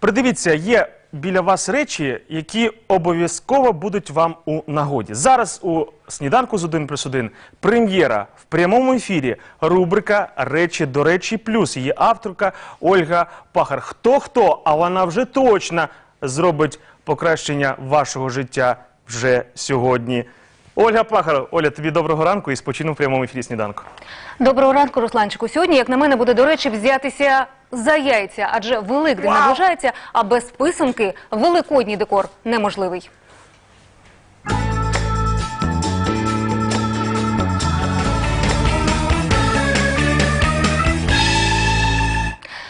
Придивіться, є біля вас речі, які обов'язково будуть вам у нагоді. Зараз у сніданку з 1 плюс 1 прем'єра в прямому ефірі. Рубрика Речі до речі плюс. Її авторка Ольга Пахар. Хто хто, а вона вже точно зробить покращення вашого життя вже сьогодні. Ольга Пахар, Оля, тобі доброго ранку і спочину в прямому ефірі сніданку. Доброго ранку, Русланчику. Сьогодні, як на мене, буде до речі взятися за яйця, адже Великдень наближається, а без писанки великодній декор неможливий.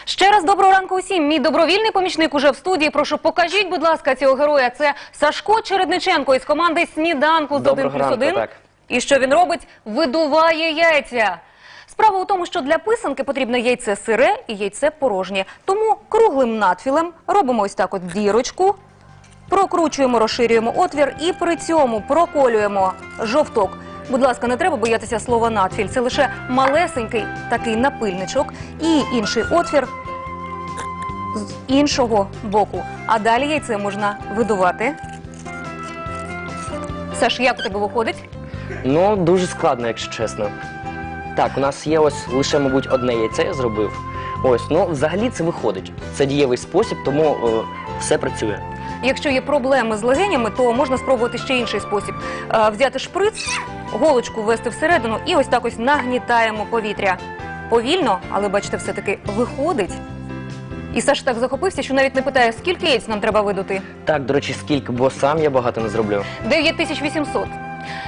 Ще раз доброго ранку усім. Мій добровільний помічник уже в студії. Прошу, покажіть, будь ласка, цього героя. Це Сашко Чередниченко із команди «Сніданку» з 1 плюс 1. І що він робить? Видуває яйця. Справа у тому, що для писанки потрібно яйце сире і яйце порожнє. Тому круглим надфілем робимо ось так от дірочку, прокручуємо, розширюємо отвір і при цьому проколюємо жовток. Будь ласка, не треба боятися слова надфіль. Це лише малесенький такий напильничок і інший отвір з іншого боку. А далі яйце можна видувати. Саш, як у тебе виходить? Ну, дуже складно, якщо чесно. Так, у нас є ось лише, мабуть, одне яйце я зробив. Ось, ну взагалі це виходить. Це дієвий спосіб, тому е, все працює. Якщо є проблеми з легенями, то можна спробувати ще інший спосіб. Е, Взяти шприц, голочку ввести всередину і ось так ось нагнітаємо повітря. Повільно, але бачите, все-таки виходить. І Саш так захопився, що навіть не питає, скільки яєць нам треба видути. Так, до речі, скільки, бо сам я багато не зроблю. 9800.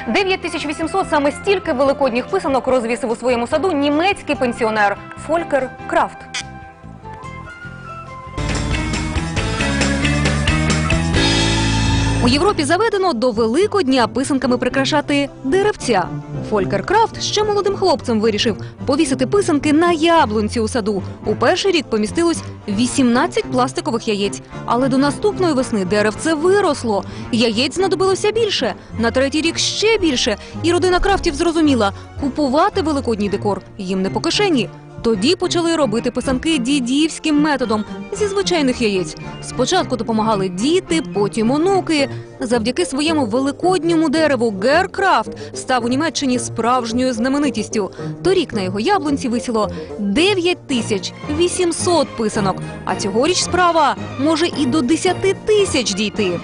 9800 саме стільки великодніх писанок розвісив у своєму саду німецький пенсіонер Фолькер Крафт. У Європі заведено до Великодня писанками прикрашати деревця. Фолькер Крафт ще молодим хлопцем вирішив повісити писанки на яблунці у саду. У перший рік помістилось 18 пластикових яєць. Але до наступної весни деревце виросло. Яєць знадобилося більше. На третій рік ще більше. І родина крафтів зрозуміла, купувати великодній декор їм не по кишені. Тоді почали робити писанки дідівським методом зі звичайних яєць. Спочатку допомагали діти, потім онуки. Завдяки своєму великодньому дереву Геркрафт став у Німеччині справжньою знаменитістю. Торік на його яблунці висіло 9 тисяч 800 писанок. А цьогоріч справа може і до 10 тисяч дійти.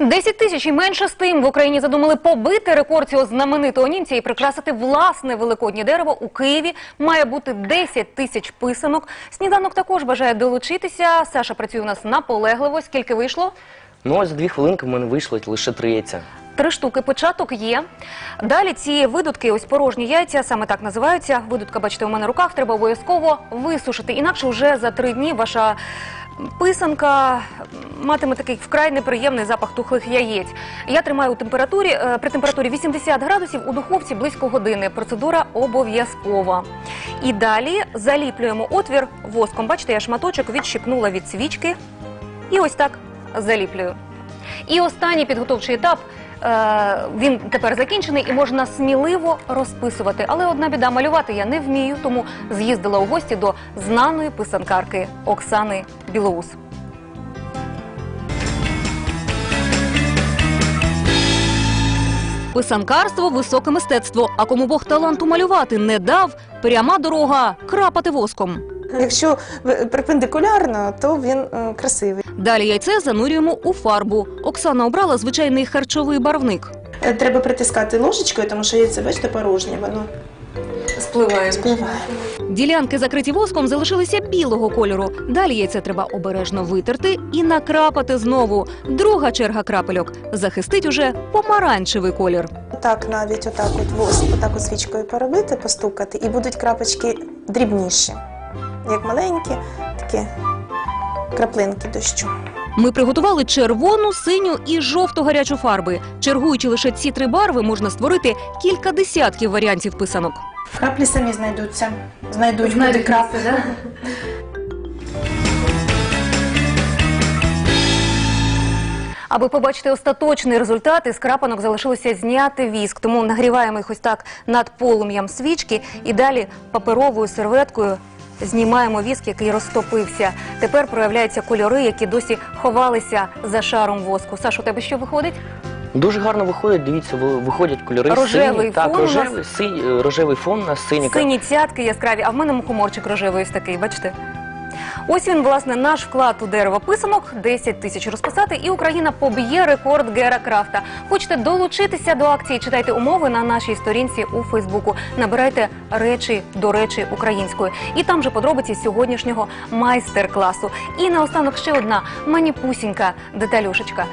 10 тисяч і менше з тим в Україні задумали побити рекорд цього знаменитого німця і прикрасити власне великоднє дерево у Києві. Має бути 10 тисяч писанок. Сніданок також бажає долучитися. Саша працює у нас наполегливо. Скільки вийшло? Ну, ось за дві хвилинки в мене вийшло лише три. Три штуки початок є. Далі ці видутки, ось порожні яйця, саме так називаються. Видутка, бачите, у мене в руках треба обов'язково висушити. Інакше вже за три дні ваша писанка матиме такий вкрай неприємний запах тухлих яєць. Я тримаю у температурі е, при температурі 80 градусів у духовці близько години. Процедура обов'язкова. І далі заліплюємо отвір воском. Бачите, я шматочок відщипнула від свічки і ось так заліплюю. І останній підготовчий етап. е, Він тепер закінчений і можна сміливо розписувати. Але одна біда малювати я не вмію, тому з'їздила у гості до знаної писанкарки Оксани Білоус. Писанкарство високе мистецтво. А кому Бог таланту малювати не дав, пряма дорога крапати воском. Якщо перпендикулярно, то він е, красивий. Далі яйце занурюємо у фарбу. Оксана обрала звичайний харчовий барвник. Е, Треба притискати ложечкою, тому що яйце, бачите, порожнє, воно Спливає. спливає. Ділянки, закриті воском, залишилися білого кольору. Далі яйце треба обережно витерти і накрапати знову. Друга черга крапельок захистить уже помаранчевий колір. Так навіть отак от воск, отак от свічкою поробити, постукати, і будуть крапочки дрібніші, як маленькі, такі краплинки дощу. Ми приготували червону, синю і жовту гарячу фарби. Чергуючи лише ці три барви, можна створити кілька десятків варіантів писанок. Краплі самі знайдуться. Знайдуть куди крапли. Аби побачити остаточний результат, із крапанок залишилося зняти віск. Тому нагріваємо їх ось так над полум'ям свічки і далі паперовою серветкою знімаємо віск, який розтопився. Тепер проявляються кольори, які досі ховалися за шаром воску. Саш, у тебе що виходить? Дуже гарно виходить, дивіться, ви- виходять кольори Рожевий сині, так, фон у нас. рожевий фон на синій. Сині цятки яскраві, а в мене мухоморчик рожевий ось такий, бачите? Ось він, власне, наш вклад у дерево писанок 10 тисяч розписати, і Україна поб'є рекорд Гера Крафта. Хочете долучитися до акції? Читайте умови на нашій сторінці у Фейсбуку. Набирайте речі до речі українською. І там же подробиці сьогоднішнього майстер-класу. І наостанок ще одна маніпусінька деталюшечка.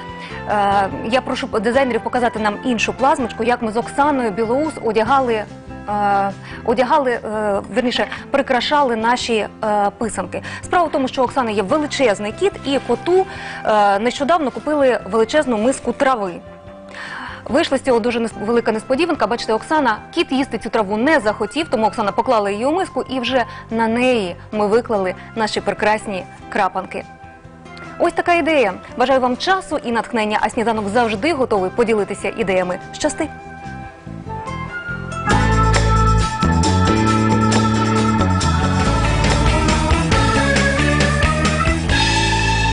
Е, я прошу дизайнерів показати нам іншу плазмочку, як ми з Оксаною Білоус одягали одягали, е, верніше, прикрашали наші е, писанки. Справа в тому, що у Оксани є величезний кіт, і коту е, нещодавно купили величезну миску трави. Вийшла з цього дуже велика несподіванка. Бачите, Оксана кіт їсти цю траву не захотів, тому Оксана поклала її у миску, і вже на неї ми виклали наші прекрасні крапанки. Ось така ідея. Бажаю вам часу і натхнення, а сніданок завжди готовий поділитися ідеями. Щасти!